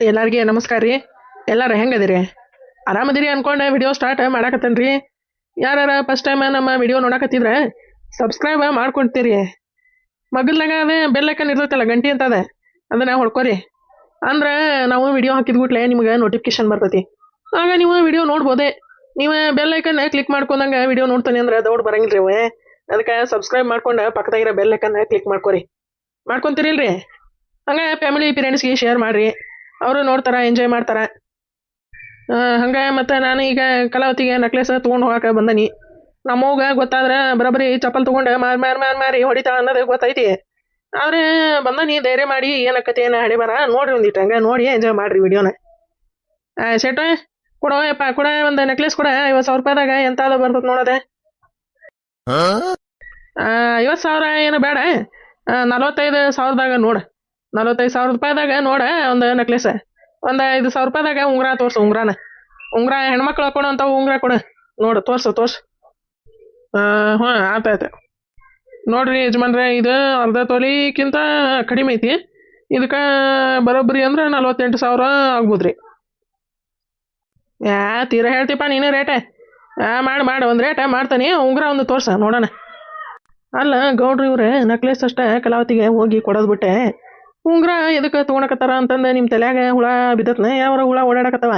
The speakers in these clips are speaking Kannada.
ಎಲ್ಲರಿಗೆ ನಮಸ್ಕಾರ ರೀ. ಎಲ್ಲಾರು ಹೆಂಗದಿರಿ ಆರಾಮದಿರಿ ಅನ್ಕೊಂಡೆ ವಿಡಿಯೋ ಸ್ಟಾರ್ಟ್ ಮಾಡಾಕತ್ತೇನೆ ರೀ ಯಾರು ಫಸ್ಟ್ ಟೈಮ್ ನಮ್ಮ ವಿಡಿಯೋ ನೋಡಕತ್ತಿದ್ರೆ ಸಬ್ಸ್ಕ್ರೈಬ್ ಮಾಡ್ಕೊಡ್ತೀರಿ. ಮಗಲ್ನಾಗ ಅದೇ ಬೆಲ್ಲೈಕನ್ ಇರ್ತೈತಲ್ಲ, ಗಂಟೆ ಅಂತ ಅದ, ಅದನ್ನ ಹೊಡ್ಕೊರಿ. ಅಂದ್ರೆ ನಾವು ವಿಡಿಯೋ ಹಾಕಿದ ಕೂಡಲೇ ನಿಮ್ಗೆ ನೋಟಿಫಿಕೇಶನ್ ಬರ್ತೈತಿ. ಆಗ ನೀವು ವಿಡಿಯೋ ನೋಡ್ಬೋದೇ. ನೀವು ಬೆಲ್ಲೈಕನ್ನ ಕ್ಲಿಕ್ ಮಾಡ್ಕೊಂಡಂಗೆ ವಿಡಿಯೋ ನೋಡ್ತಾನೆ ಅಂದ್ರೆ ದೌಡ್ ಬರಂಗಿಲ್ಲ ರೀ ಅದಕ್ಕೆ ಸಬ್ಸ್ಕ್ರೈಬ್ ಮಾಡ್ಕೊಂಡು ಪಕ್ಕದಾಗಿರೋ ಬೆಲ್ಲೈಕನ್ನ ಕ್ಲಿಕ್ ಮಾಡ್ಕೊರಿ. ಮಾಡ್ಕೊಂತೀರಿಲ್ರಿ? ಹಂಗೆ ಫ್ಯಾಮಿಲಿ ಪೇರೆಂಟ್ಸ್ಗೆ ಶೇರ್ ಮಾಡಿರಿ. ಅವರು ನೋಡ್ತಾರ ಎಂಜಾಯ್ ಮಾಡ್ತಾರೆ. ಹಂಗೆ ಮತ್ತು ನಾನು ಈಗ ಕಲಾವತಿಗೆ ನೆಕ್ಲೆಸ್ ತೊಗೊಂಡು ಹೋಗಕ್ಕೆ ಬಂದನಿ. ನಮ್ಮವ್ಗ ಗೊತ್ತಾದ್ರೆ ಬರೋಬ್ಬರಿ ಚಪ್ಪಲ್ ತೊಗೊಂಡು ಮಾರಿ ಮಾರಿ ಮಾರಿ ಮಾರಿ ಹೊಡಿತಾಳ ಅನ್ನೋದು ಗೊತ್ತೈತಿ. ಆದ್ರೆ ಬಂದನಿ ಧೈರ್ಯ ಮಾಡಿ ಏನಕ್ಕತಿ ಏನು ಹಡಿ ಬರ ನೋಡ್ರಿ ಒಂದಿಟ್ಟು ಹಂಗೆ ನೋಡಿ ಎಂಜಾಯ್ ಮಾಡ್ರಿ ವಿಡಿಯೋನ ಶೆಟ್ಟ ಕೊಡೋ ಯಪ್ಪ ಕೊಡ ಒಂದು ನೆಕ್ಲೆಸ್ ಕೊಡ ಐವತ್ತು ಸಾವಿರ ರೂಪಾಯಿದಾಗ ಎಂತಾದ್ರು ಬರ್ತದೆ ನೋಡೋದೆ. ಐವತ್ತು ಸಾವಿರ ಏನು ಬೇಡ ನಲವತ್ತೈದು ಸಾವಿರದಾಗ ನೋಡು. ನಲವತ್ತೈದು ಸಾವಿರ ರೂಪಾಯಿದಾಗ ನೋಡ, ಒಂದು ನೆಕ್ಲೆಸ್ ಒಂದು ಐದು ಸಾವಿರ ರೂಪಾಯಿದಾಗ ಉಂಗುರ ತೋರ್ಸು, ಉಂಗುರನ. ಉಂಗುರ ಹೆಣ್ಮಕ್ಳು ಹಾಕೊಡು ಅಂತ ಉಂಗುರ ಕೊಡು. ನೋಡು, ತೋರ್ಸು ತೋರ್ಸು. ಹಾಂ ಆತಾಯ್ತು ನೋಡ್ರಿ ಯಜಮಾನ್ರೆ, ಇದು ಅರ್ಧ ತೊಲಿಕ್ಕಿಂತ ಕಡಿಮೆ ಐತಿ. ಇದಕ್ಕೆ ಬರೋಬ್ಬರಿ ಅಂದ್ರೆ ನಲ್ವತ್ತೆಂಟು ಸಾವಿರ ಆಗ್ಬೋದ್ರಿ. ಯಾ, ತೀರಾ ಹೇಳ್ತೀಪ್ಪ ನೀನೇ ರೇಟೆ ಮಾಡಿ ಮಾಡಿ, ಒಂದು ರೇಟ ಮಾಡ್ತಾನೆ, ಉಂಗುರ ಒಂದು ತೋರ್ಸ, ನೋಡೋಣ. ಅಲ್ಲ, ಗೌಡ್ರಿ ಇವ್ರೆ ನಕ್ಲೇಸ್ ಅಷ್ಟೇ ಕಲಾವತಿಗೆ ಹೋಗಿ ಕೊಡೋದು ಬಿಟ್ಟೆ. ಉಂಗುರ ಎದಕ್ಕೆ ತೊಗೊಳಕತ್ತಾರ ಅಂತಂದು ನಿಮ್ಮ ತಲ್ಯಾಗ ಹುಳ ಬಿದ್ದತ್ನ? ಯಾವ್ರ ಹುಳ ಓಡಾಡಕತ್ತವ?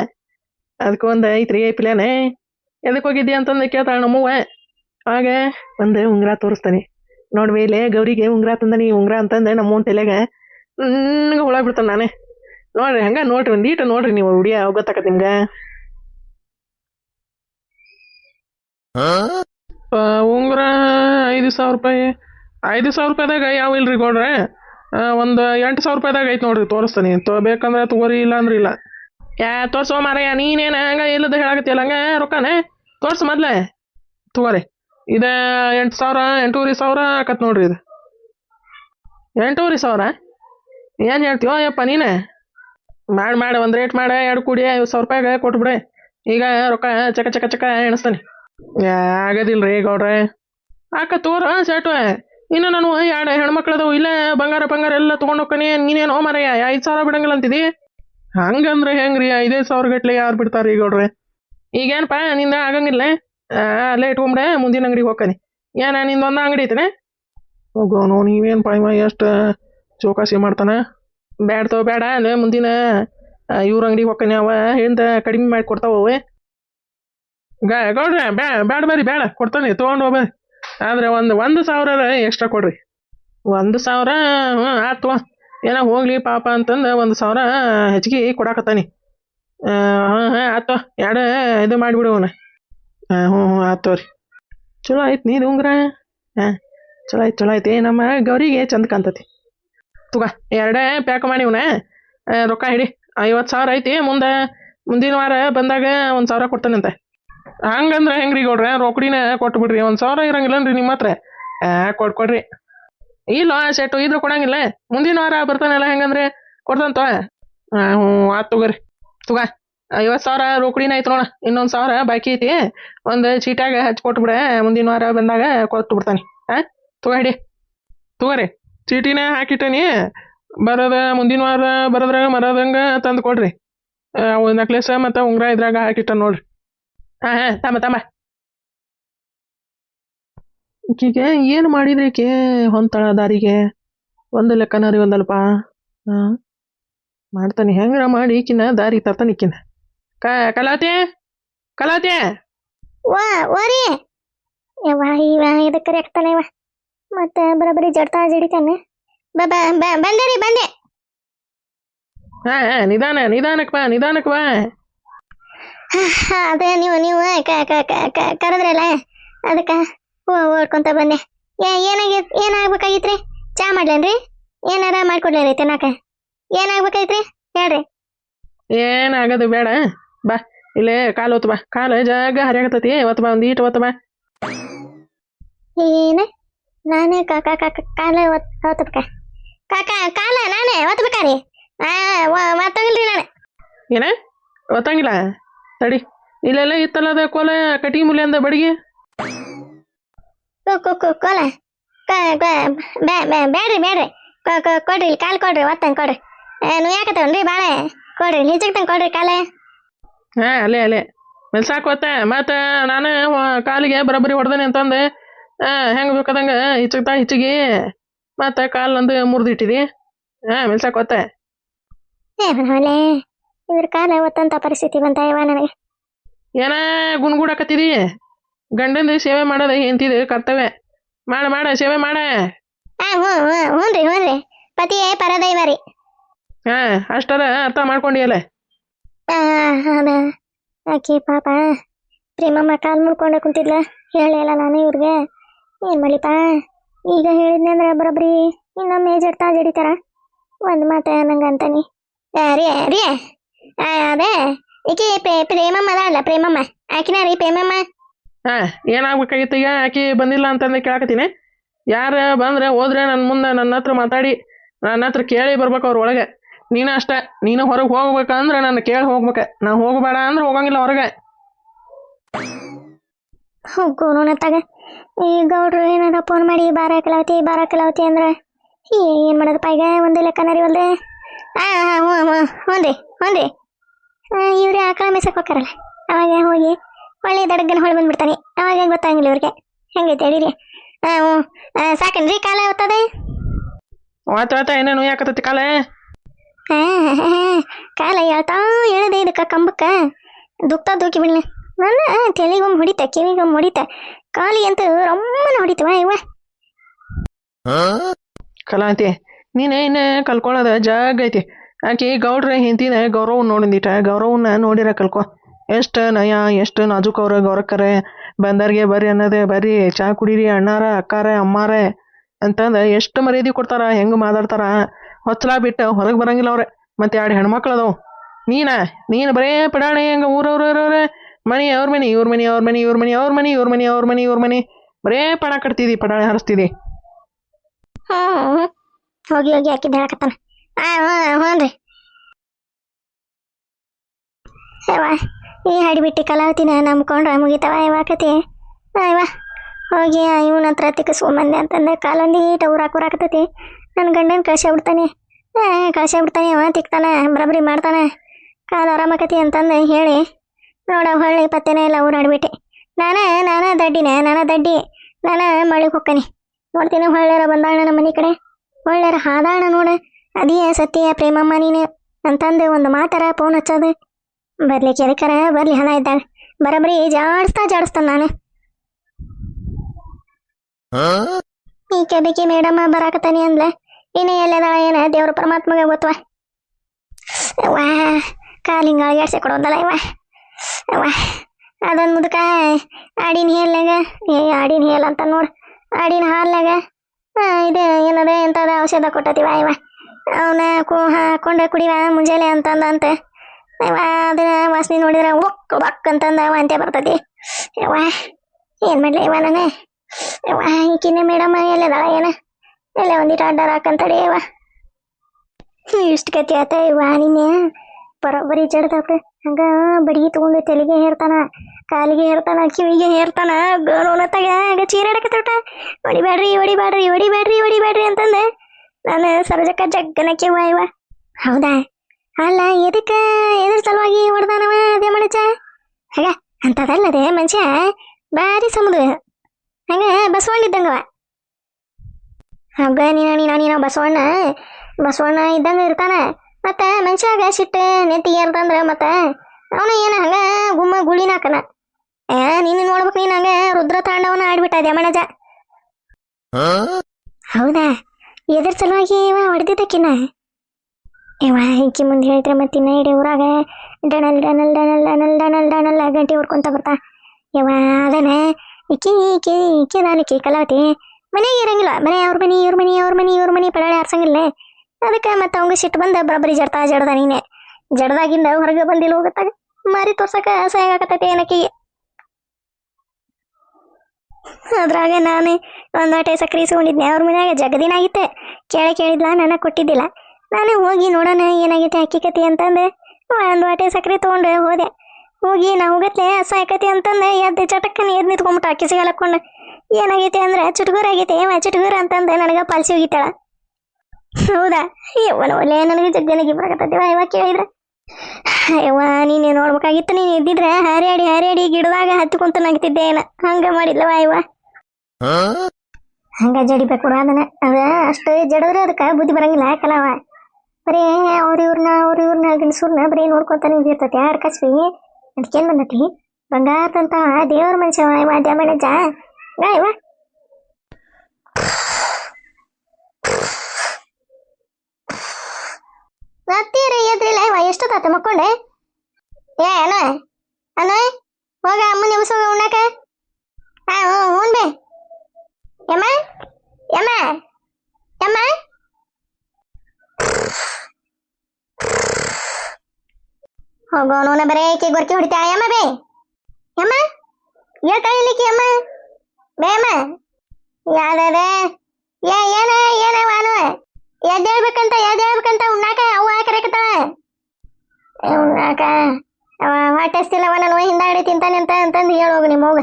ಅದಕ್ಕೆ ಒಂದು ಐತ್ರಿ ಪ್ಲೇನೆ ಎದಕ್ಕೆ ಹೋಗಿದ್ದಿ? ಅಂತಂದು ಕೇಳ್ತಾಳೆ ನಮ್ಮವ್ವ. ಆಗ ಒಂದು ಉಂಗುರ ತೋರಿಸ್ತಾನೆ. ನೋಡ್ವಿ ಇಲ್ಲೇ ಗೌರಿಗೆ ಉಂಗುರ ತಂದನಿ ಉಂಗುರ ಅಂತಂದೆ ನಮ್ಮವ್ವನ ತಲೆಗ ನನಗೆ ಹುಳ ಬಿಡ್ತಾನೆ ನಾನೇ. ನೋಡ್ರಿ ಹಂಗ ನೋಡ್ರಿ ಒಂದೀಟ ನೋಡ್ರಿ ನೀವು ಹುಡಿಯ ಗೊತ್ತಾಕತ್ ನಿಮ್ಗೆ. ಆ, ಉಂಗುರ ಐದು ಸಾವಿರ ರೂಪಾಯಿ ಐದು ಸಾವಿರ ರೂಪಾಯಿದಾಗ ಯಾವ ಇಲ್ರಿ ಗೌಡ್ರೆ? ಆ, ಒಂದು ಎಂಟು ಸಾವಿರ ರೂಪಾಯಿದಾಗ ಐತೆ ನೋಡ್ರಿ ತೋರಿಸ್ತೀನಿ ತೋ, ಬೇಕಂದ್ರೆ ತಗೋರಿ ಇಲ್ಲ ಅಂದ್ರೆ ಇಲ್ಲ. ಯಾ, ತೋರ್ಸೋ ಮಾರಯ್ಯ ನೀನೇನು ಹಂಗ ಇಲ್ಲದ ಹೇಳಕತ್ತಿಯಲ್ಲ ಹಂಗೆ ರೊಕ್ಕನೇ? ತೋರ್ಸು ಮೊದ್ಲೇ. ತಗೋರಿ. ಇದು ಎಂಟು ಸಾವಿರ, ಎಂಟೂವರೆ ಸಾವಿರ ಆಕತ್ ನೋಡ್ರಿ ಇದು. ಎಂಟೂವರೆ ಸಾವಿರ? ಏನು ಹೇಳ್ತೀವೋ ಯಪ್ಪ ನೀನೇ? ಮಾಡಿ ಮಾಡಿ, ಒಂದು ರೇಟ್ ಮಾಡಿ, ಎರಡು ಕೂಡಿ ಐವತ್ತು ಸಾವಿರ ರೂಪಾಯಿಗೆ ಕೊಟ್ಬಿಡೆ. ಈಗ ರೊಕ್ಕ ಚಕ ಚಕ ಚಕ ಎಣಿಸ್ತಾನೆ. ರೀ ಗೌಡ್ರೆ. ಆಕ ತೋರ ಸೇಟು. ಇನ್ನು ನಾನು ಎರಡು ಹೆಣ್ಮಕ್ಳದವು ಇಲ್ಲ ಬಂಗಾರ ಬಂಗಾರ ಎಲ್ಲ ತೊಗೊಂಡು ಹೋಗ್ತಾನೆ ನೀನೇನು ಮಾರಯ್ಯ ಐದು ಸಾವಿರ ಬಿಡಂಗಿಲ್ಲ ಅಂತಿದಿ? ಹಂಗಂದ್ರೆ ಹೆಂಗ್ರಿ? ಐದೈದು ಸಾವಿರ ಗಟ್ಲೆ ಯಾರು ಬಿಡ್ತಾರೆ ಈಗ ಗೌಡ್ರೆ ಈಗೇನಪ್ಪ, ನಿಂದ ಆಗಂಗಿಲ್ಲ. ಅಲ್ಲೇ ಇಟ್ಕೊಂಬಿಡೆ, ಮುಂದಿನ ಅಂಗಡಿಗೆ ಹೋಗ್ತಾನೆ ಏನ ಒಂದು ಅಂಗಡಿ ಐತನೆ? ಹೋಗೋನು ನೀವೇನು ಪಾಯ್ಮ ಎಷ್ಟು ಚೌಕಾಸಿ ಮಾಡ್ತಾನೆ? ಬ್ಯಾಡ ಬೇಡ ಮುಂದಿನ ಇವ್ರ ಅಂಗಡಿಗೆ ಹೋಗ್ತಾನೆ ಅವ. ಹಿಂದೆ ಕಡಿಮೆ ಮಾಡಿ ಕೊಡ್ತಾವ ಅವೆ. ಗೌಡ್ರೆ, ಬ್ಯಾ ಬೇಡ ಬರ್ರಿ ಬೇಡ ಕೊಡ್ತಾನೆ, ತೊಗೊಂಡು ಹೋಗ್ಬರ್ರಿ ಆದ್ರೆ ಒಂದು ಒಂದು ಸಾವಿರ ಎಕ್ಸ್ಟ್ರಾ ಕೊಡ್ರಿ. ಒಂದು ಸಾವಿರ ಹ್ಞೂ ಆತು ಏನೋ ಹೋಗ್ಲಿ ಪಾಪ ಅಂತಂದು ಒಂದು ಸಾವಿರ ಹೆಚ್ಚಿಗೆ ಕೊಡಾಕತ್ತಾನೆ. ಹಾಂ ಹಾಂ ಆತ್ವ ಎರಡು ಇದು ಮಾಡಿಬಿಡು ಅವನ. ಹಾಂ ಹ್ಞೂ ಹ್ಞೂ ಆಯ್ತು ರೀ ಚಲೋ ಆಯ್ತು ನೀದು ಉಂಗ್ರ. ಹಾಂ ಚಲೋ ಆಯ್ತು ಚಲೋ ಆಯ್ತು. ನಮ್ಮ ಗೌರಿಗೆ ಚಂದ ಕಾಣ್ತತಿ. ತುಗ, ಎರಡೇ ಪ್ಯಾಕ್ ಮಾಡಿ ಇವನ ರೊಕ್ಕ ಹಿಡಿ. ಐವತ್ತು ಸಾವಿರ ಐತಿ, ಮುಂದೆ, ಮುಂದಿನ ವಾರ ಬಂದಾಗ ಒಂದು ಸಾವಿರ ಕೊಡ್ತಾನಂತೆ. ಹಂಗಂದ್ರೆ ಹೆಂಗ್ರಿ ಗೌಡ್ರೆ? ರೊಕ್ಕಡಿನೇ ಕೊಟ್ಟು ಬಿಡ್ರಿ. ಒಂದು ಸಾವಿರ ಇರಂಗಿಲ್ಲನ್ರಿ ನಿಮ್ಮ ಹತ್ರ. ಕೊಟ್ಟು ಕೊಡ್ಕೊಡ್ರಿ ಇಲ್ಲ ಸೆಟ್ಟು ಇದ್ರು ಕೊಡಂಗಿಲ್ಲ. ಮುಂದಿನ ವಾರ ಬರ್ತಾನಲ್ಲ ಹೆಂಗಂದ್ರೆ? ಕೊಡ್ತಂತ. ಹ್ಞೂ, ಆತು ತಗೋರಿ. ತುಗ. ಐವತ್ತು ಸಾವಿರ ರೊಕ್ಕಡಿನ ಐತೆ ನೋಡ. ಇನ್ನೊಂದು ಸಾವಿರ ಬಾಕಿ ಐತಿ. ಒಂದು ಚೀಟ್ಯಾಗ ಹಚ್ಚಿ ಕೊಟ್ಬಿಡ. ಮುಂದಿನ ವಾರ ಬಂದಾಗ ಕೊಟ್ಟು ಬಿಡ್ತಾನೆ. ಹಾಂ, ತಗೋ ಹಿಡಿ ತಗೋರಿ. ಚೀಟಿನ ಹಾಕಿಟ್ಟನಿ. ಬರೋದ ಮುಂದಿನ ವಾರ ಬರೋದ್ರಾಗ ಮರೋದಂಗ ತಂದು ಕೊಡ್ರಿ. ಅವು ನೆಕ್ಲೆಸ್ ಮತ್ತು ಉಂಗ್ರ ಇದ್ರಾಗ ಹಾಕಿಟ್ಟ ನೋಡ್ರಿ. ಹಾಂ ಹಾ ತಮ್ಮ ತಮ್ಮ. ಈಕಿಗೆ ಏನು ಮಾಡಿದ್ರಿ ಈಕೆ ಹೊಂತಾಳ ದಾರಿಗೆ? ಒಂದು ಲೆಕ್ಕನ ಒಂದಲ್ಪ. ಹಾಂ. ಮಾಡ್ತಾನೆ ಹೆಂಗಾರ ಮಾಡಿ ಈಕಿನ ದಾರಿ ತರ್ತಾನೆ ಈಕಿನ. ಕ ಕಲಾತೆ ಕಲಾತೆ. ವಾ ವರಿ ಯವ್ವ ಇವ ಇದಕ್ಕೆ ರೆಕ್ತಾನೆ ಇವ ಮತ್ತೆ ಬರೋಬ್ಬರಿ ಜಡ್ತಾ ಜಡಿತಾನೆ. ಬ ಬ ಬ- ಬಂದೆ ರೀ ಬಂದೆ. ಹಾ ಹಾ ನಿಧಾನ ನಿಧಾನಕ್ಕೆ ಬಾ ನಿಧಾನಕ್ಕೆ ಬಾ. ಅದೇ ನೀವು ನೀವು ಕಾ ಕಾ ಕಾ ಕ- ಕರೆದ್ರಲ್ಲ ಅದಕ್ಕೆ ಹೂ ಓಡ್ಕೊಂತ ಬಂದೆ ಏ ಏನಾಗಿ ಏನಾಗ್ಬೇಕಾಗಿತ್ರಿ? ಚಾ ಮಾಡ್ಲೇನ್ರಿ? ಏನಾರ ಮಾಡ್ಕೊಡ್ಲೇರಿ ತಿನ್ನಾಕ? ಏನಾಗ್ಬೇಕಾಗಿತ್ರಿ? ಹೇಳ್ರಿ. ಏನಾಗದು ಬೇಡ. ಬಾ ಇಲ್ಲೇ ಕಾಲು ಒತ್ತು ಬಾ. ಕಾಲು ಜಾಗ ಹರಿಯಾಗತ್ತತಿ ಒತ್ತು ಬಾ ಒಂದು ಈಟು ಒತ್ತು ಬಾ. ಏನ? ನಾನೇ ಕಾಕ ಕಾಕ ಕಾಲ ಹೊತ್ತಬೇಕ. ಕಾಕ ಕಾಲ ನಾನೇ ಒತ್ತಬೇಕಾ ಆ ಮತ್ತೋಗಿಲ್ರಿ ನಾನೇ. ಏನ? ಒತ್ತಂಗಿಲ್ಲ ತಡಿ. ಇಲ್ಲೆಲ್ಲ ಇತ್ತಲ್ಲ ಅದ ಕೋಲ ಕಟಿಂಗ್ ಮುಲೆ ಅಂದ ಬಡಿಗೆ? ಕೊ- ಕೋ ಕೊ- ಕೊಲ. ಬೇಡ್ರಿ ಬೇಡ್ರಿ. ಕೊಡ್ರಿ ಇಲ್ಲಿ ಕಾಲ್ ಕೊಡ್ರಿ ಒತ್ತಂಗ್ ಕೊಡ್ರಿ. ಏ, ಯಾಕೆ ತಗೊಂಡ್ರಿ ಬಾಳೆ? ಕೊಡ್ರಿ ನಿಜಕ್ಕೆ ಕೊಡ್ರಿ ಕಾಲೆ. ಹಾ ಅಲ್ಲೇ ಅಲ್ಲೇ ಮೆಲ್ಸಾಕ್ ಹೋತ. ಮತ್ತು ನಾನು ಕಾಲಿಗೆ ಬರೋಬ್ಬರಿ ಹೊಡೆದೇನೆ ಅಂತಂದು. ಹೆಂಗೆ ಬೇಕಾದಂಗೆ ಹಿಚ್ಚಕ್ತಾ ಹಿಚ್ಚಿಗೆ ಮತ್ತು ಕಾಲು ನಂದು ಮುರಿದಿಟ್ಟಿದಿ ಹಾಂ ಮೆಲ್ಸಾಕ್ ಹೋತ. ಏನೇ ಇದ್ರ ಕಾಲ ಒತ್ತಂತ ಪರಿಸ್ಥಿತಿ ಬಂತ ಇವ ನನಗೆ. ಏನ ಗುಣ್ಗೂಡಕತ್ತಿದಿ? ಗಂಡಂದು ಸೇವೆ ಮಾಡೋದು ಹೆಂತಿದು ಕರ್ತವ್ಯ. ಮಾಡ ಮಾಡ ಸೇವೆ ಮಾಡ. ಹಾ ಹ್ಞೂ ಹ್ಞೂ ಹ್ಞೂ ರೀ ಹ್ಞೂ ರೀ ಪತಿಯೇ ಪರದೈವ ರೀ ಹಾ ಅಷ್ಟರ ಅರ್ಥ ಮಾಡ್ಕೊಂಡಿಯಲ್ಲ? ಆ, ಅದ ಆಕಿ ಪಾಪ. ಪ್ರೇಮಮ್ಮ ಕಾಲ್ ಮುಡ್ಕೊಂಡು ಕುಂತಿದ್ಲ. ಹೇಳಲ್ಲ ನಾನು ಇವ್ರಿಗೆ. ಏನ್ ಮಾಡಿಪ್ಪ ಈಗ ಹೇಳಿದ್ನಿ ಅಂದ್ರೆ ಬರೋಬ್ರಿ ಇನ್ನೊಮ್ಮೆ ಜಡ್ತಾ ಜಡಿತಾರ. ಒಂದು ಮಾತ ನಂಗೆ ಅಂತಾನೆ ರೀ ರೀ ಅದೇ. ಈಕೆ ಪ್ರೇಮಮ್ಮ ಅಲ್ಲ ಪ್ರೇಮಮ್ಮ. ಆಕಿನ ರೀ ಪ್ರೇಮಮ್ಮ. ಹಾ ಏನಾಗ್ಬೇಕಾಗಿತ್ತು ಈಗ? ಆಕಿ ಬಂದಿಲ್ಲ ಅಂತಂದು ಕೇಳಕತ್ತೀನಿ. ಯಾರ ಬಂದ್ರೆ ಹೋದ್ರೆ ನನ್ನ ಮುಂದೆ ನನ್ನ ಹತ್ರ ಮಾತಾಡಿ ನನ್ನ ಹತ್ರ ಕೇಳಿ ಬರ್ಬೇಕು ಅವ್ರ ಒಳಗೆ. ನೀನು ಅಷ್ಟ ನೀನು ಹೊರಗೆ ಹೋಗ್ಬೇಕಂದ್ರೆ ನನ್ನ ಕೇಳಿ ಹೋಗ್ಬೇಕ. ನಾ ಹೋಗಬೇಡ ಅಂದ್ರೆ ಹೋಗಂಗಿಲ್ಲ ಹೊರಗೆ. ಹೋಗೋಣ ತಗ. ಈ ಗೌಡ್ರು ಏನಾರ ಫೋನ್ ಮಾಡಿ ಬಾರ ಕಲಾವತಿ ಬಾರ ಕಲಾವತಿ ಅಂದ್ರೆ ಏನು ಮಾಡೋದಪ್ಪ ಈಗ? ಒಂದೇ ಲೆಕ್ಕನ ರೀ ಒಂದೇ ಹಾಂ ಹಾಂ ಹ್ಞೂ ಹ್ಞೂ ಹ್ಞೂ ರೀ ಹ್ಞೂ ರೀ ಇವ್ರು ಆಕಳ ಮೇಸಕ್ಕೆ ಹೋಗ್ತಾರಲ್ಲ ಅವಾಗ ಹೋಗಿ ಒಳ್ಳೆ ದಡಗನ ಹೊಳೆ ಬಂದ್ಬಿಡ್ತಾನೆ. ಅವಾಗ ಗೊತ್ತಾಗಿಲ್ಲ ಇವ್ರಿಗೆ. ಹೆಂಗೈತೆ ಹೇಳಿರಿ. ಹಾಂ ಸಾಕೇನ್ರಿ ಆ, ಸಾಕನ್ರಿ ಕಾಲ ಹೊತ್ತದೆ? ಆತ ಆತ ಏನೇನು ಯಾಕತ್ತೈತಿ ಕಾಲ? ಕಾಲ ಹೇಳ್ತಾ ಹೇಳದೆ ಇದಕ್ಕೆ ಕಂಬಕ್ಕೆ. ದುಕ್ತಾ ದೂಕಿ ಬಿಡ್ಲಿ. ನನ್ನ ತಲೆಗೊಮ್ಮೆ ಹೊಡಿತ ಕಿವಿಗೊಮ್ಮೆ ಹೊಡಿತ. ಕಾಲಿಗೆ ಅಂತ ರೊಮ್ಮನ ಹೊಡಿತವ ಇವ ಕಲಾಂತಿ ನೀನು ಇನ್ನ ಕಲ್ಕೊಳ್ಳೋದ ಜಾಗ ಐತಿ. ಆಕಿ ಗೌಡ್ರ, ಹಿಂದಿನ ಗೌರವ ನೋಡಿದಿಟ. ಗೌರವನ್ನ ನೋಡಿರ ಕಲ್ಕೋ ಎಷ್ಟು ನಯ, ಎಷ್ಟು ನಾಜುಕವ್ರ, ಗೌರಕ್ಕರೆ. ಬಂದರ್ಗೆ ಬರ್ರಿ ಅನ್ನೋದೇ, ಬರ್ರಿ. ಚಾ ಕುಡೀರಿ, ಅಣ್ಣಾರ, ಅಕ್ಕಾರ, ಅಮ್ಮಾರ. ಅಂತಂದು ಎಷ್ಟು ಮರ್ಯಾದೆ ಕೊಡ್ತಾರ, ಹೆಂಗೆ ಮಾತಾಡ್ತಾರ. ಹೊಚ್ಚಲ ಬಿಟ್ಟು ಹೊರಗೆ ಬರಂಗಿಲ್ಲ ಅವ್ರೆ. ಮತ್ತೆ ಎರಡು ಹೆಣ್ಮಕ್ಳು ಅದಾವು. ನೀನ, ನೀನು ಬರೇ ಪಡಾಣೆ, ಹೆಂಗೆ ಊರವ್ರವ್ರವ್ರೆ ಮನಿ, ಅವ್ರ ಮನಿ, ಇವ್ರ ಮನಿ, ಅವ್ರ ಮನಿ, ಇವ್ರ ಮನಿ, ಅವ್ರ ಮನಿ, ಇವ್ರ ಮನಿ, ಅವ್ರ ಮನಿ, ಇವ್ರ ಮನಿ. ಬರೇ ಪಣ ಕಟ್ತಿದಿ, ಪಡಾಣೆ ಹರಿಸ್ತಿದಿ. ಹೋಗಿ ಹೋಗಿ ಹಾಕಿದ್ದೆ ಹೇಳಕತ್ತಾನ ಹಾಂ ಹ್ಞೂ ಹ್ಞೂ ರೀ ಯವ್ವ ಈ ಹಾಡಿಬಿಟ್ಟು ಕಲಾವತಿನ ನಂಬ್ಕೊಂಡ್ರೆ ಮುಗಿತವ ಯವ್ವ ಕತಿ ಯವ್ವ ಹೋಗಿ ಇವನ ಹತ್ರ ತಿಕ್ಕಿಸ್ಕೊಂಬಂದೆ ಅಂತಂದೆ ಕಾಲೊಂದು ಈಟ ಊರಾಕ ಊರಾಕತೈತಿ ನನ್ನ ಗಂಡನ ಕಳ್ಸಾಬಿಡ್ತಾನೆ ಬಿಡ್ತಾನೆ ಕಳ್ಸೇ ಬಿಡ್ತಾನೆ ಅವ, ತಿಕ್ತಾನ, ಬರಬರಿ ಮಾಡ್ತಾನೆ. ಕಾಲು ಆರಾಮಕತಿ ಅಂತಂದು ಹೇಳಿ. ನೋಡ, ಹೊಳ್ಳಿ ಪತ್ತೆನೇ ಇಲ್ಲ ಊರಾಡ್ಬಿಟ್ಟೆ ನಾನೇ, ನಾನ ದಡ್ಡಿನ, ನಾನೇ ದಡ್ಡಿ. ನಾನು ಮಳಿಗೆ ಹೋಗ್ತಾನೆ ನೋಡ್ತೀನಿ ಹೊಳ್ಳೆರ ಬಂದಾಳ ನಮ್ಮ ಮನೆ ಕಡೆ. ಹೊಳ್ಳೆರ ಹಾದಾಣ ನೋಡ. ಅದೇ ಸತ್ಯ ಪ್ರೇಮಮ್ಮ ನೀನು? ಅಂತಂದು ಒಂದು ಮಾತರ ಫೋನ್ ಹಚ್ಚೋದು. ಬರಲಿ ಎದಕ್ಕಾರ ಬರಲಿ ಹಣ ಇದ್ದಾಗ. ಬರಬರಿ ಜಾಡಿಸ್ತಾ ಜಾಡಿಸ್ತಾನೆ ನಾನು. ಈ ಕೆಬಿಕಿ ಮೇಡಮ್ಮ ಬರಾಕತ್ತಾನಿ ಅಂದ್ಲ. ಇನ್ನ ಎಲ್ಲದಾಳ ಏನ? ದೇವ್ರ ಪರಮಾತ್ಮಗೆ ಗೊತ್ತವ ವಾ ಕಾಲಿಂಗ ಎಡ್ಸೆ ಕೊಡೋದಲ್ಲ ಇವ ವಾ ಅದೊಂದು ಮುದುಕ. ಆಡಿನ ಹೇಲ್ನಾಗ ಏ ಆಡಿನ ಹೇಲ್ ಅಂತ ನೋಡು. ಆಡಿನ ಹಾಲ್ನಾಗ ಇದು ಏನದ ಎಂಥದ ಔಷಧ ಕೊಟ್ಟತಿವ ಇವ ಅವನ ಹಾಕೊಂಡೆ ಕುಡಿವ ಮುಂಜಾನೆ ಅಂತಂದ ಅಂತ ಇವ ಅದನ್ನ ವಾಸನೆ ನೋಡಿದ್ರೆ ಒಕ್ ಬಕ್ ಅಂತಂದ ವಾಂತಿ ಬರ್ತತಿ. ಯವ್ವ, ಏನು ಮಾಡ್ಲಿ ಯವ್ವ ನಾನು? ಇವ ಈಕಿನ ಮೇಡಮ್, ಎಲ್ಲದಳ ಏನ? ಎಲ್ಲ ಒಂದಿಟ್ಟು ಅಡ್ಡಾರ ಹಾಕಂತಡಿ ಇವ ಇಷ್ಟು ಕತಿ ಆತ ಇವ ನೀನೆ ಬರೋಬ್ಬರಿ ಜಡ್ದಪ್ಪ ಹಂಗ ಬಡಿಗೆ ತಗೊಂಡು ತಲೆಗೆ ಹೇರ್ತಾನ, ಕಾಲಿಗೆ ಹೇರ್ತಾನ, ಕಿವಿಗೆ ಹೇರ್ತಾನ ಗೋಣತಾಗ ಹಂಗ ಚೀರಾಡಕತ್ತಟ ಹೊಡಿಬ್ಯಾಡ್ರಿ ಹೊಡಿಬ್ಯಾಡ್ರಿ ಹೊಡಿಬ್ಯಾಡ್ರಿ ಹೊಡಿಬ್ಯಾಡ್ರಿ ಅಂತಂದೆ. ನಾನು ಸರೋಜಕ್ಕ ಜಗ್ಗನಕ್ಕೆ ಇವ ಹೌದಾ ಅಲ್ಲ ಎದಕ್ಕ ಎದ್ರ ಸಲುವಾಗಿ ಹೊಡ್ದಾನವ ಅದೇ ಮಾಡಚ ಹಾಗ ಅಂತದಲ್ಲದೆ ಮನುಷ್ಯ ಭಾರಿ ಸಮುದ್ರ ಹಂಗ ಬಸವಣ್ಣ ಇದ್ದಂಗವ ಹಂಗ ನೀನ ನೀನ ನೀನ ಬಸವಣ್ಣ ಬಸವಣ್ಣ ಇದ್ದಂಗ ಇರ್ತಾನ ಮತ್ತ ಮನುಷ್ಯಾಗ ಸಿಟ್ಟು ನೆತ್ತಿಗೆ ಅಂತಂದ್ರ ಮತ್ತ ಅವನು ಏನ ಹಂಗ ಗುಮ್ಮ ಗುಳಿನಾಕನ ಏ ನೀನು ನೋಡ್ಬೇಕು ನೀನ್ ಹಂಗ ರುದ್ರ ತಾಂಡವನ ಆಡ್ಬಿಟ್ಟ ದ್ಯಾಮಣಜ ಹೌದಾ ಎದ್ರ ಸಲುವಾಗಿ ಇವ ಹೊಡೆದಿದ್ದಕ್ಕಿನ ಇವ ಈಕಿ ಮುಂದೆ ಹೇಳಿದ್ರೆ ಮತ್ತಿನ್ನ ಇಡೀ ಊರಾಗ ಡಣಲ್ ಡಣಲ್ ಡಣಲ್ ಡಣಲ್ ಡಣಲ್ ಡಣಲ್ ಗಂಟೆ ಹೊಡ್ಕೊಂತ ಬರ್ತಾ. ಇವ ಅದನ್ನ, ಈಕಿ ಈಕಿ ಈಕಿ ಅದಾನಕಿ ಕಲಾವತಿ. ಮನೆಗೆ ಇರಂಗಿಲ್ಲ. ಮನೆ ಅವ್ರ ಮನೆ, ಇವ್ರ ಮನೆ ಅವ್ರ ಮನೆ, ಇವ್ರ ಮನೆ ಪಡಾಳೆ ಆರ್ಸಂಗಿಲ್ಲ ಅದಕ್ಕೆ ಮತ್ತೆ ಅವಂಗ ಸಿಟ್ಟು ಬಂದ ಬರಬರಿ ಜಡ್ತಾ ಜಡ್ದ ನೀನೆ ಜಡ್ದಾಗಿಂದ ಹೊರಗೆ ಬಂದಿಲ್ಲ ಹೋಗತ್ತಾಗ. ಮಾರಿ ತೋರ್ಸಕ ಅಸಹ್ಯ ಆಗತ್ತೈತೆ ಏನಕ್ಕೆ? ಅದ್ರಾಗ ನಾನು ಒಂದು ಹೊಟ್ಟೆ ಸಕ್ರೆ ಇಸ್ಕೊಂಡಿದ್ನೆ. ಅವ್ರ ಮನ್ಯಾಗ ಜಗದಿನ ಆಗಿತ್ತೆ. ಕೇಳಿ ಕೇಳಿದ್ಲ, ನನಗೆ ಕೊಟ್ಟಿದ್ದಿಲ್ಲ. ನಾನು ಹೋಗಿ ನೋಡೋಣ ಏನಾಗೈತೆ ಹಕ್ಕಿಕತಿ ಅಂತಂದೆ. ಒಂದು ಹೊಟ್ಟೆ ಸಕ್ರೆ ತೊಗೊಂಡು ಹೋದೆ. ಹೋಗಿ ನಾವು ಹೋಗತ್ಲೆ ಸಾಕತಿ ಅಂತಂದು, ಎದ್ದು ಚಟಕ್ಕನ ಎದ್ದು ನಿಂತ್ಕೊಂಬಿಟ್ಟು ಅಕ್ಕಿ ಸಿಗಲಕ್ಕೊಂಡು ಏನಾಗೈತೆ ಅಂದ್ರೆ, ಚುಟ್ಗೂರ್ ಆಗೈತೆ ಏವ ಚುಟ್ಗೂರ್ ಅಂತಂದು, ನನಗೆ ಪಾಲಿಸಿ ಹೋಗಿತ್ತಾಳ. ಹೌದಾ? ಇವನ ಒಲೆ ನನಗೆ ಜಗ್ಗನಿಗೆ ಬರಕತ್ತೈತಿ ಇವಾಗ ಕೇಳಿದ್ರೆ. ಅಯ್ಯವ್ವ ನೀನೇ ನೋಡ್ಬೇಕಾಗಿತ್ತು. ನೀನು ಇದ್ದಿದ್ರೆ ಹಾರ್ಯಾಡಿ ಹಾರ್ಯಾಡಿ ಗಿಡದಾಗ ಹತ್ಕೊಂತ ನಗ್ತಿದ್ದೆ ಏನ? ಹಂಗೆ ಮಾಡಿಲ್ಲವ ಅಯ್ಯವ್ವ ಹಂಗ ಜಡಿಬೇಕು ಅದನ್ನ? ಅದ ಅಷ್ಟು ಜಡದ್ರೆ ಅದಕ್ಕೆ ಬುದ್ಧಿ ಬರಂಗಿಲ್ಲ ಕಲವ ಬರೀ ಅವ್ರ ಇವ್ರನ್ನ ಅವ್ರ ಇವ್ರನ್ನ ಗಿಣಸೂರ್ನ ಬರೀ ನೋಡ್ಕೊತಾನೆ ಇರ್ತೈತಿ ಯಾರು ಕಸ್ವಿ ಅದಕ್ಕೇನ್ ಬಂದತಿ? ಬಂಗಾರದಂತ ದೇವ್ರ ಮನುಷ್ಯ ವಾದ್ಯ ಡ್ಯಾಮೇಜ ಇವ. ನತ್ತೀರಿ ಎದ್ರಿಲ್ಲ ಇವ ಎಷ್ಟೊತ್ತಾತ ಮಕ್ಕೊಂಡೆ? ಏ ಅನ ಅನ, ಹೋಗ ಅಮ್ಮನ ಎಬ್ಸೋಗ ಉಣ್ಣಾಕ. ಹಾ ಯಮ್ಮ ಯಮ್ಮ ಯಮ್ಮ ಹೋಗೋನು ಬರೇ ಏಕೆ ಗೊರ್ಕಿ ಹೊಡಿತಾ ಯಮ್ಮ ಬೇ ಯಮ್ಮ ಏ ಕೈಲಿಕ್ಕೆ ಯಮ್ಮ ಬೇ ಅಮ್ಮ ಯಾವ್ದದ ಏ ಏನ ಏನ ವಾನು ಎದ್ದೇಳ್ಬೇಕಂತ ಎದ್ದೇಳ್ಬೇಕಂತ ಉಣ್ಣಾಕ ಅವ್ವ ಕರೆಕತ್ತಾವ ಏ, ಉಣ್ಣಾಕ ಅವ ಹೊಟ್ಟೆ ಹಸ್ತಿಲ್ಲವ ನಾನು ಹಿಂದಾಡಿ ತಿಂತಾನೆ ಅಂತ ಅಂತಂದು ಹೇಳೋಗು ನಿಮ್ಮ ಹೋಗ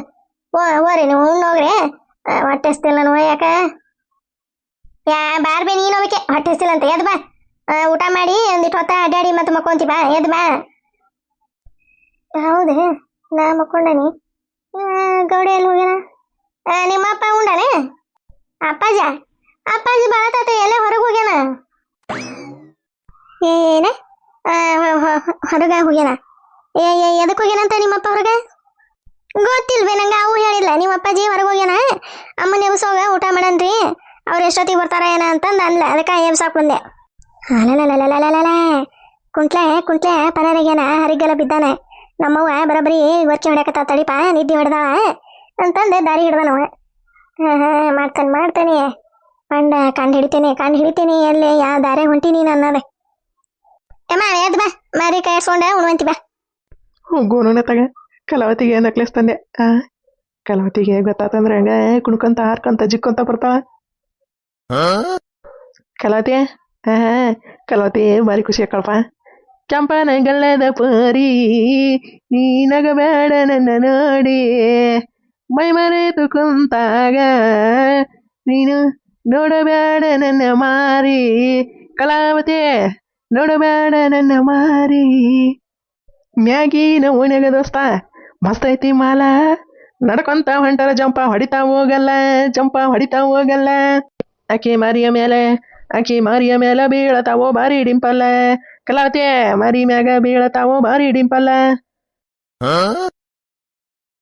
ಓ ಹೋರಿ ನೀವು ಉಣ್ಣೋಗ್ರಿ ಆ, ಹೊಟ್ಟೆ ಹಸ್ತಿಲ್ಲ ನಾನು ಯಾಕ? ಯಾ ಬಾರ್ಬೇ ನೀನು ಹೋಗಕ್ಕೆ ಹೊಟ್ಟೆ ಹಸ್ತಿಲ್ಲ ಅಂತ. ಎದ್ ಬಾ. ಊಟ ಮಾಡಿ ಒಂದಿಟ್ಟು ಹೊತ್ತ ಅಡ್ಡಾಡಿ ಮತ್ತೆ ಮಕ್ಕೊಂತಿ ಬಾ. ಎದ್ ಬಾ. ಹೌದೇ? ನಾ ಮಕ್ಕೊಂಡನಿ. ಗೌಡ ಎಲ್ಲಿ ಹೋಗ್ಯಾನ? ನಿಮ್ಮ ಅಪ್ಪ ಉಂಡಾನೆ? ಅಪ್ಪಾಜ? ಅಪ್ಪಾಜಿ ಬಾಳತಾತ ಎಲ್ಲೇ ಹೊರಗೆ ಹೋಗ್ಯಾನ? ಏನ? ಹೊರಗ ಹೋಗ್ಯಾನ? ಎದಕ್ಕೆ ಹೋಗ್ಯಾನಂತ ನಿಮ್ಮಪ್ಪ ಹೊರಗೆ? ಗೊತ್ತಿಲ್ವೇ, ನಂಗೆ ಅವು ಹೇಳಿಲ್ಲ. ನಿಮ್ಮ ಅಪ್ಪಾಜಿ ಹೊರಗೆ ಹೋಗ್ಯಾನ? ಅಮ್ಮನ ಎಬ್ಸೋಗ ಊಟ ಮಾಡನ್ರಿ ಅವ್ರು ಎಷ್ಟೊತ್ತಿಗೆ ಬರ್ತಾರ ಏನ ಅಂತಂದು ಅನ್ಲ ಅದಕ್ಕೆ ಎಬ್ಸಾಕ್ ಬಂದೆ. ಅಲಲಲಲಲಲಲ ಕುಂಟ್ಲೆ ಕುಂಟ್ಲೆ ಪನರಿಗೇನ ಹರಿಗೆಲ್ಲ ಬಿದ್ದಾನೆ. ನಮ್ಮವ್ವ ಬರೋಬ್ಬರಿ ವರ್ಕೆ ಹೊಡ್ಯಾಕತ್ತ ತಡಿಪ, ನಿದ್ದೆ ಹೊಡೆದವ ಅಂತಂದು ದಾರಿ ಹಿಡ್ದನವ ಹಾಂ ಹಾಂ ಮಾಡ್ತಾನೆ ಮಾಡ್ತಾನೆ. ಕಂಡ ಕಂಡು ಹಿಡಿತೀನಿ ಕಂಡು ಹಿಡಿತೀನಿ ಎಲ್ಲಿ? ಯಾವ ದಾರೆ ಹೊಂಟೀನಿ ನಾನು ಅನ್ನೋದೆ ಏಮ್ಮ ಎದ್ ಬಾ. ಮಾರಿ ಕಾಯಿಸ್ಕೊಂಡೆ ಉಣ್ವಂತಿ ಬಾ. ಹೋಗೋಣ ತಗ. ಕಲಾವತಿಗೆ ನೆಕ್ಲೆಸ್ ತಂದೆ. ಆ ಕಲಾವತಿಗೆ ಗೊತ್ತಾತಂದ್ರೆ ಹಂಗ ಕುಣ್ಕೊಂತ ಹಾರ್ಕೊಂತ ಜಿಕ್ಕೊಂತ ಬರ್ತಾವ ಕಲಾವತಿ ಹಾ ಕಲಾವತಿ ಭಾರಿ ಖುಷಿ ಆಕಳಪ್ಪ. ಚಂಪನ ಗಲ್ಲದ ಪರಿ ನೀನಗಬೇಡ ನನ್ನ ನೋಡಿ. ಮೈ ಮರೆತು ಕುಂತಾಗ ನೀನು ನೋಡಬೇಡ ನನ್ನ ಮಾರಿ. ಕಲಾವತಿ ನೋಡಬೇಡ ನನ್ನ ಮಾರಿ. ಮ್ಯಾಗಿನ ಓಣ್ಯಾಗ ದೋಸ್ತ ಮಸ್ತ್ ಐತಿ ಮಾಲ. ನಡ್ಕೊಂತ ಹೊಂಟರ ಜಂಪ ಹೊಡಿತಾ ಹೋಗಲ್ಲ, ಜಂಪ ಹೊಡಿತಾ ಹೋಗಲ್ಲ. ಆಕಿ ಮಾರಿಯ ಮೇಲೆ ಆಕಿ ಮಾರಿಯ ಮೇಲೆ ಬೀಳತಾವೋ ಬಾರಿ ಡಿಂಪಲ್ಲ. ಕಲಾವತಿ, ಮಾರಿ ಮ್ಯಾಗ ಬೀಳತಾವೋ ಬಾರಿ ಡಿಂಪಲ್ಲ.